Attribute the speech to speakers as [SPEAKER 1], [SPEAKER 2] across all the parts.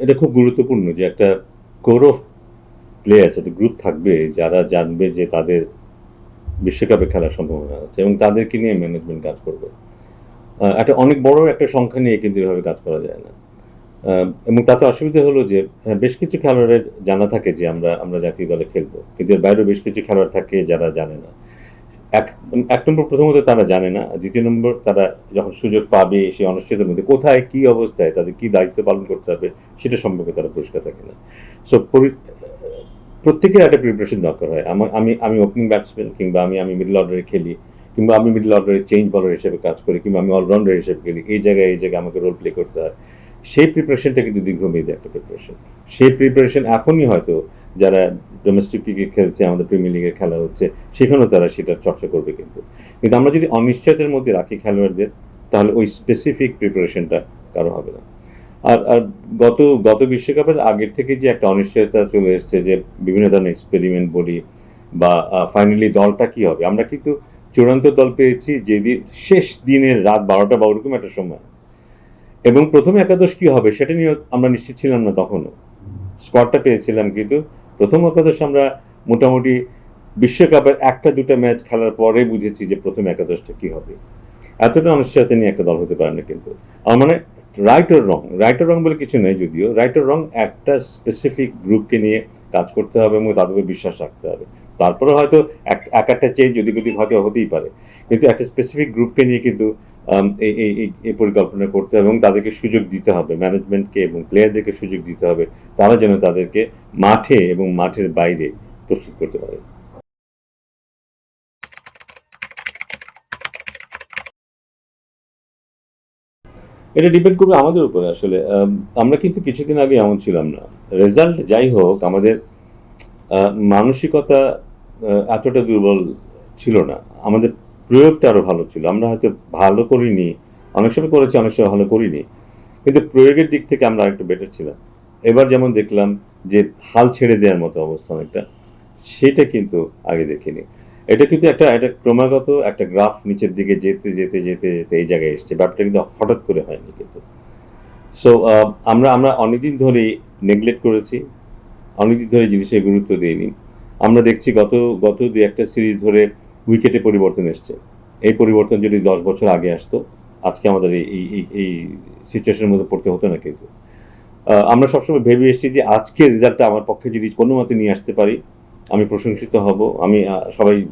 [SPEAKER 1] এটা খুব গুরুত্বপূর্ণ যে একটা কোর অফ প্লেয়ার্স একটা গ্রুপ থাকবে যারা জানবে যে তাদের বিশ্বকাপে খেলার সম্ভাবনা আছে এবং তাদেরকে নিয়ে ম্যানেজমেন্ট কাজ করবে। একটা অনেক বড় একটা সংখ্যা নিয়ে কিন্তু এভাবে কাজ করা যায় না। এবং তাতে অসুবিধা হলো যে হ্যাঁ, বেশ কিছু খেলোয়াড়ের জানা থাকে যে আমরা আমরা জাতীয় দলে খেলব কিন্তু এর বাইরেও বেশ কিছু খেলোয়াড় থাকে যারা জানে না। এক এক নম্বর প্রথমত তারা জানে না দ্বিতীয় নম্বর তারা যখন সুযোগ পাবে সেই অনুষ্ঠিতের মধ্যে, কোথায় কি অবস্থায়, তাদের কি দায়িত্ব পালন করতে হবে, সেটা সম্পর্কে তারা পরিষ্কার থাকে না। সো প্রত্যেকের একটা প্রিপারেশন দরকার হয়। আমার, আমি আমি ওপেনিং ব্যাটসম্যান কিংবা আমি আমি মিডল অর্ডারে খেলি, কিংবা আমি মিডল অর্ডারে চেঞ্জ বলার হিসেবে কাজ করি, কিংবা আমি অলরাউন্ডার হিসেবে খেলি, এই জায়গায় এই জায়গায় আমাকে রোল প্লে করতে হয়। সেই প্রিপারেশনটা কিন্তু দীর্ঘমেয়াদী একটা প্রিপারেশন সেই প্রিপারেশন এখনই হয়তো যারা ডোমেস্টিক ক্রিকেট খেলছে, আমাদের প্রিমিয়ার লিগে খেলা হচ্ছে, সেখানেও তারা সেটা চর্চা করবে কিন্তু। কিন্তু আমরা যদি অনিশ্চয়তার মধ্যে রাখি খেলোয়াড়দের, তাহলে ওই স্পেসিফিক প্রিপারেশনটা কারও হবে না। আর আর গত গত বিশ্বকাপের আগের থেকে যে একটা অনিশ্চয়তা চলে এসছে যে বিভিন্ন ধরনের এক্সপেরিমেন্ট বলি বা ফাইনালি দলটা কি হবে, আমরা কিন্তু চূড়ান্ত দল পেয়েছি যেদিন শেষ দিনের রাত বারোটা বা ওরকম একটা সময়। এবং প্রথম একাদশ কি হবে সেটা নিয়ে আমরা নিশ্চিত ছিলাম না তখনও। স্কোয়াডটা পেয়েছিলাম কিন্তু প্রথম একাদশ আমরা মোটামুটি বিশ্বকাপের একটা দুটো ম্যাচ খেলার পরে বুঝেছি যে প্রথম একাদশটা কি হবে। এতটা অনিশ্চয়তা নিয়ে একটা দল হতে পারে না কিন্তু। আমার মানে রাইট আর রং রাইট আর রং বলে কিছু নেই যদিও রাইট আর রং একটা স্পেসিফিক গ্রুপকে নিয়ে কাজ করতে হবে এবং তাদের উপর বিশ্বাস রাখতে হবে। তারপরে হয়তো এক এক একটা চেঞ্জ যদি যদি হয়তো হতেই পারে। কিন্তু একটা স্পেসিফিক গ্রুপকে নিয়ে কিন্তু এই এই পরিকল্পনা করতে হবে এবং তাদেরকে সুযোগ দিতে হবে। ম্যানেজমেন্টকে এবং প্লেয়ারদেরকে সুযোগ দিতে হবে। তারা যেন তাদেরকে মাঠে এবং মাঠের বাইরে প্রস্তুত করতে পারে। এটা ডিপেন্ড করবে আমাদের উপরে আসলে। আমরা কিন্তু কিছুদিন আগে এমন ছিলাম না। রেজাল্ট যাই হোক, আমাদের মানসিকতা এতটা দুর্বল ছিল না। আমাদের প্রয়োগটা আরও ভালো ছিল। আমরা হয়তো ভালো করিনি, অনেক সময় করেছি, অনেক সময় ভালো করিনি। কিন্তু প্রয়োগের দিক থেকে আমরা একটু বেটার ছিলাম। এবার যেমন দেখলাম যে হাল ছেড়ে দেওয়ার মতো অবস্থা অনেকটা, সেটা কিন্তু আগে দেখিনি। এটা কিন্তু একটা একটা ক্রমাগত একটা গ্রাফ নিচের দিকে যেতে যেতে যেতে যেতে এই জায়গায় এসছে। ব্যাপারটা কিন্তু হঠাৎ করে হয়নি কিন্তু। সো আমরা আমরা অনেকদিন ধরেই নেগলেক্ট করেছি। অনেকদিন ধরে জিনিসের গুরুত্ব দিইনি। আমরা দেখছি গত গত দু একটা সিরিজ ধরে উইকেটে পরিবর্তন এসছে। এই পরিবর্তন যদি দশ বছর আগে আসতো, আজকে আমাদের এই, এই- সিচুয়েশনের মধ্যে পড়তে হতো না কিন্তু। আমরা সবসময় ভেবে এসেছি যে আজকের রেজাল্টটা আমার পক্ষে যদি কোনো মতে নিয়ে আসতে পারি, আমি প্রশংসিত হব, আমি সবাই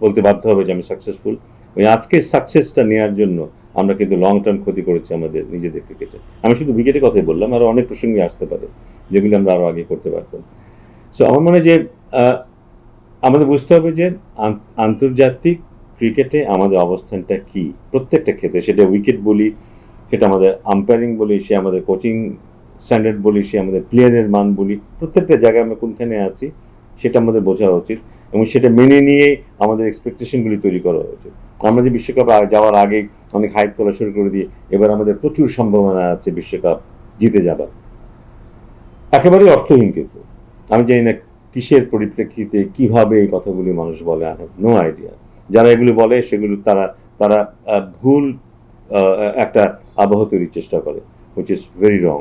[SPEAKER 1] বলতে বাধ্য হবে যে আমি সাকসেসফুল ওই আজকের সাকসেসটা নেওয়ার জন্য আমরা কিন্তু লং টার্ম ক্ষতি করেছি আমাদের নিজেদের ক্রিকেটে আমি শুধু উইকেটের কথাই বললাম, আরও অনেক প্রসঙ্গে আসতে পারে, যেগুলি আমরা আরও আগে করতে পারতাম। সো আমার মনে যে আমাদের বুঝতে হবে যে আন্তর্জাতিক ক্রিকেটে আমাদের অবস্থানটা কি? প্রত্যেকটা ক্ষেত্রে সেটা উইকেট বলি, সেটা আমাদের আম্পায়ারিং বলি, সে আমাদের কোচিং স্ট্যান্ডার্ড বলি, সে আমাদের প্লেয়ারের মান বলি, প্রত্যেকটা জায়গায় আমরা কোনখানে আছি সেটা আমাদের বোঝা উচিত এবং সেটা মেনে নিয়েই আমাদের এক্সপেকটেশনগুলি তৈরি করা উচিত। আমরা যে বিশ্বকাপ যাওয়ার আগে অনেক হাইপ তোলা শুরু করে দিই এবার আমাদের প্রচুর সম্ভাবনা আছে বিশ্বকাপ জিতে যাবার। একেবারেই অর্থহীন কিন্তু। আমি জানি না কিসের পরিপ্রেক্ষিতে, কীভাবে এই কথাগুলি মানুষ বলে আই নো আইডিয়া যারা এগুলি বলে, সেগুলো তারা তারা ভুল একটা আবহ তৈরির চেষ্টা করে হুইচ ইজ ভেরি রং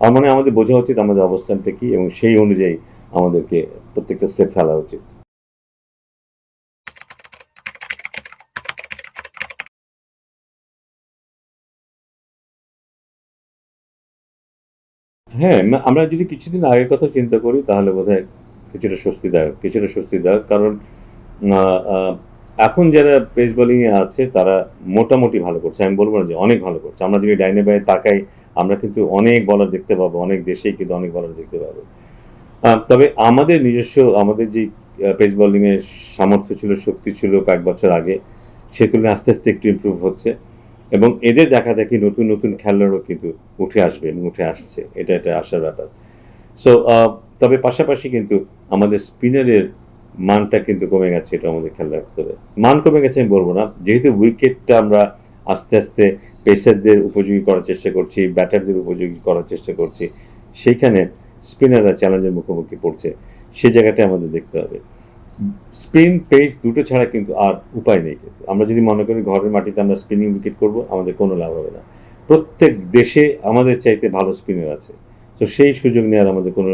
[SPEAKER 1] আমার মনে আমাদের বোঝা উচিত আমাদের অবস্থানটা কি, এবং সেই অনুযায়ী আমাদেরকে প্রত্যেকটা স্টেপ ফেলা উচিত। হ্যাঁ আমরা যদি কিছুদিন আগের কথা চিন্তা করি, তাহলে বোধহয় কিছুটা স্বস্তিদায়ক কিছুটা স্বস্তিদায়ক কারণ এখন যারা পেস বোলিং এ আছে, তারা মোটামুটি ভালো করছে। আমি বলব না যে অনেক ভালো করছে। আমরা যদি ডাইনে বায়ে তাকাই, আমরা কিন্তু অনেক বলার দেখতে পাবো, অনেক দেশেই কিন্তু অনেক বলার দেখতে পাবো। তবে আমাদের নিজস্ব, আমাদের যে পেস বোলিং এর সামর্থ্য ছিল, শক্তি ছিল কয়েক বছর আগে, সে তুলনায় আস্তে আস্তে একটু ইমপ্রুভ হচ্ছে। এবং এদের দেখা দেখি নতুন নতুন খেলোয়াড়ও কিন্তু উঠে আসবে এবং উঠে আসছে। এটা একটা আসার ব্যাপার। সো তবে পাশাপাশি কিন্তু আমাদের স্পিনারের মানটা কিন্তু কমে গেছে, এটা আমাদের খেয়াল রাখতে হবে। মান কমে গেছে আমি বলব না। যেহেতু উইকেটটা আমরা আস্তে আস্তে পেসারদের উপযোগী করার চেষ্টা করছি ব্যাটারদের উপযোগী করার চেষ্টা করছি, সেইখানে স্পিনাররা চ্যালেঞ্জের মুখোমুখি পড়ছে সেই জায়গাটা আমাদের দেখতে হবে। স্পিন পেস দুটো ছাড়া কিন্তু আর উপায় নেই কিন্তু। আমরা যদি মনে করি ঘরের মাটিতে আমরা স্পিনিং উইকেট করব, আমাদের কোনো লাভ হবে না। প্রত্যেক দেশে আমাদের চাইতে ভালো স্পিনার আছে। তো সেই সুযোগ নেওয়ার আমাদের কোনো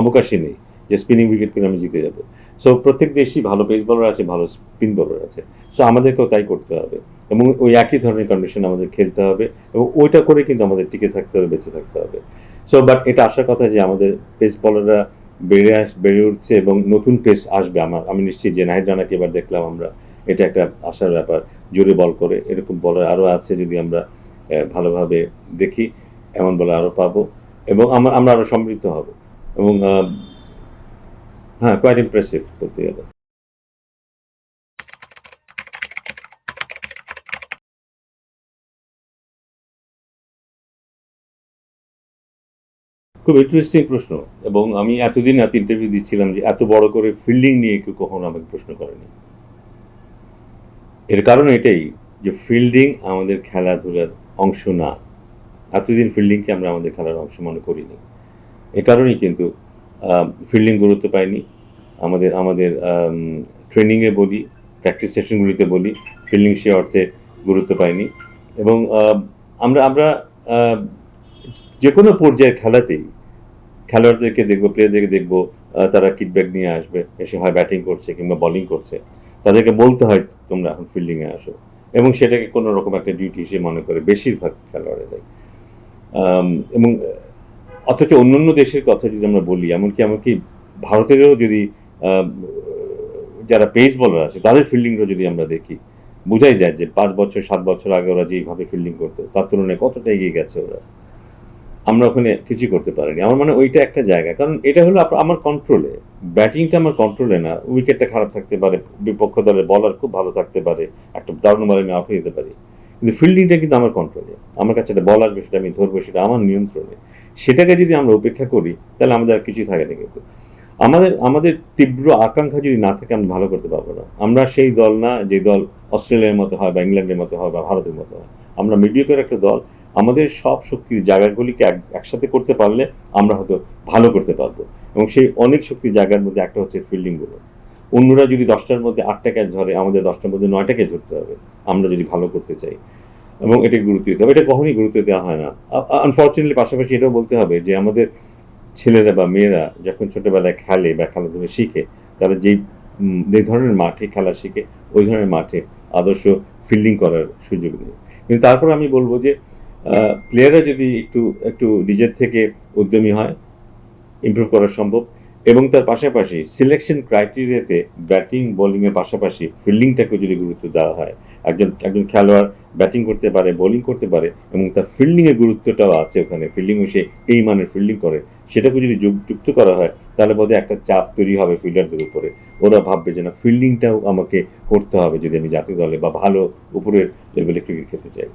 [SPEAKER 1] অবকাশই নেই। যে স্পিনিং উইকেট করে আমি জিতে যাব। সো প্রত্যেক দেশই ভালো পেস বলার আছে, ভালো স্পিন বলার আছে। সো আমাদেরকেও তাই করতে হবে। এবং ওই একই ধরনের কন্ডিশন আমাদের খেলতে হবে এবং ওইটা করে কিন্তু আমাদের টিকে থাকতে হবে, বেঁচে থাকতে হবে। সো বাট এটা আসার কথা যে আমাদের পেস বলাররা বেড়ে আস, বেড়ে উঠছে এবং নতুন পেস আসবে আমার, আমি নিশ্চিত যে নাহিদ রানাকে এবার দেখলাম আমরা। এটা একটা আসার ব্যাপার, জোরে বল করে। এরকম বলার আরও আছে যদি আমরা ভালোভাবে দেখি, এমন বলার আরও পাবো। এবং আমরা আমরা আরও সমৃদ্ধ হব। এবং হ্যাঁ কোয়াইট ইমপ্রেসিভ বলতে গেলে। খুব ইন্টারেস্টিং প্রশ্ন, এবং আমি এতদিন এত ইন্টারভিউ দিচ্ছিলাম যে এত বড় করে ফিল্ডিং নিয়ে কেউ কখনো আমাকে প্রশ্ন করেনি। এর কারণ এটাই যে ফিল্ডিং আমাদের খেলাধুলার অংশ না। এতদিন ফিল্ডিংকে আমরা আমাদের খেলার অংশ মনে করিনি। এ কারণেই কিন্তু ফিল্ডিং গুরুত্ব পায়নি আমাদের আমাদের ট্রেনিংয়ে বলি প্র্যাকটিস সেশনগুলিতে বলি ফিল্ডিং সে অর্থে গুরুত্ব পায়নি এবং আমরা আমরা যে কোনো পর্যায়ের খেলাতেই খেলোয়াড়দেরকে দেখব প্লেয়ারদেরকে দেখব তারা কিটব্যাক নিয়ে আসবে, এসে হয় ব্যাটিং করছে কিংবা বোলিং করছে। তাদেরকে বলতে হয়, তোমরা এখন ফিল্ডিংয়ে আসো। এবং সেটাকে কোনো রকম একটা ডিউটি হিসেবে মনে করে বেশিরভাগ খেলোয়াড়েরাই। এবং অথচ অন্যান্য দেশের কথা যদি আমরা বলি, এমনকি এমনকি ভারতেরও যদি যারা পেস বলার আছে, তাদের ফিল্ডিংটা যদি আমরা দেখি, বোঝাই যায় যে পাঁচ বছর, সাত বছর আগে ওরা যেইভাবে ফিল্ডিং করতো, তার তুলনায় কতটা এগিয়ে গেছে ওরা। আমরা ওখানে কিছু করতে পারিনি। আমার মনে ওইটা একটা জায়গা। কারণ এটা হলো আমার কন্ট্রোলে ব্যাটিংটা আমার কন্ট্রোলে না। উইকেটটা খারাপ থাকতে পারে, বিপক্ষ দলের বলার খুব ভালো থাকতে পারে, একটা দারুণ বলে আমি আউট হয়ে যেতে পারি। কিন্তু ফিল্ডিংটা কিন্তু আমার কন্ট্রোলে আমার কাছে একটা বল আসবে, সেটা আমি ধরবো, সেটা আমার নিয়ন্ত্রণে। সেটাকে যদি আমরা উপেক্ষা করি, তাহলে আমাদের আর কিছুই থাকে না কিন্তু। আমাদের আমাদের তীব্র আকাঙ্ক্ষা যদি না থাকে, আমরা ভালো করতে পারব না। আমরা সেই দল না যে দল অস্ট্রেলিয়ার মতো হয় বা ইংল্যান্ডের মতো হয় বা ভারতের মতো হয়। আমরা মিডিয়কের একটা দল। আমাদের সব শক্তির জায়গাগুলিকে এক- একসাথে করতে পারলে আমরা হয়তো ভালো করতে পারব। এবং সেই অনেক শক্তির জায়গার মধ্যে একটা হচ্ছে ফিল্ডিংগুলো অন্যরা যদি দশটার মধ্যে আটটা ক্যাচ ধরে, আমাদের দশটার মধ্যে নয়টা ক্যাচ ধরতে হবে। আমরা যদি ভালো করতে চাই। এবং এটা গুরুত্ব দিতে হবে। এটা কখনই গুরুত্ব দেওয়া হয় না। আনফর্চুনেটলি পাশাপাশি এটাও বলতে হবে যে আমাদের ছেলেরা বা মেয়েরা যখন ছোটবেলায় খেলে বা খেলাধুলা শিখে, তারা যেই যে ধরনের মাঠে খেলা শিখে, ওই ধরনের মাঠে আদর্শ ফিল্ডিং করার সুযোগ নেই। কিন্তু তারপর আমি বলব যে প্লেয়াররা যদি একটু একটু নিজের থেকে উদ্যমী হয় ইমপ্রুভ করা সম্ভব। এবং তার পাশাপাশি সিলেকশন ক্রাইটেরিয়াতে ব্যাটিং বোলিংয়ের পাশাপাশি ফিল্ডিংটাকে যদি গুরুত্ব দেওয়া হয়, একজন একজন খেলোয়াড় ব্যাটিং করতে পারে বোলিং করতে পারে এবং তার ফিল্ডিংয়ের গুরুত্বটাও আছে ওখানে। ফিল্ডিংও সে এই মানের ফিল্ডিং করে। সেটাকে যদি যুক্ত করা হয়, তাহলে বোধহয় একটা চাপ তৈরি হবে ফিল্ডারদের উপরে। ওরা ভাববে যে না ফিল্ডিংটাও আমাকে করতে হবে যদি আমি জাতীয় দলে বা ভালো উপরের লেভেলে ক্রিকেট খেলতে চাই।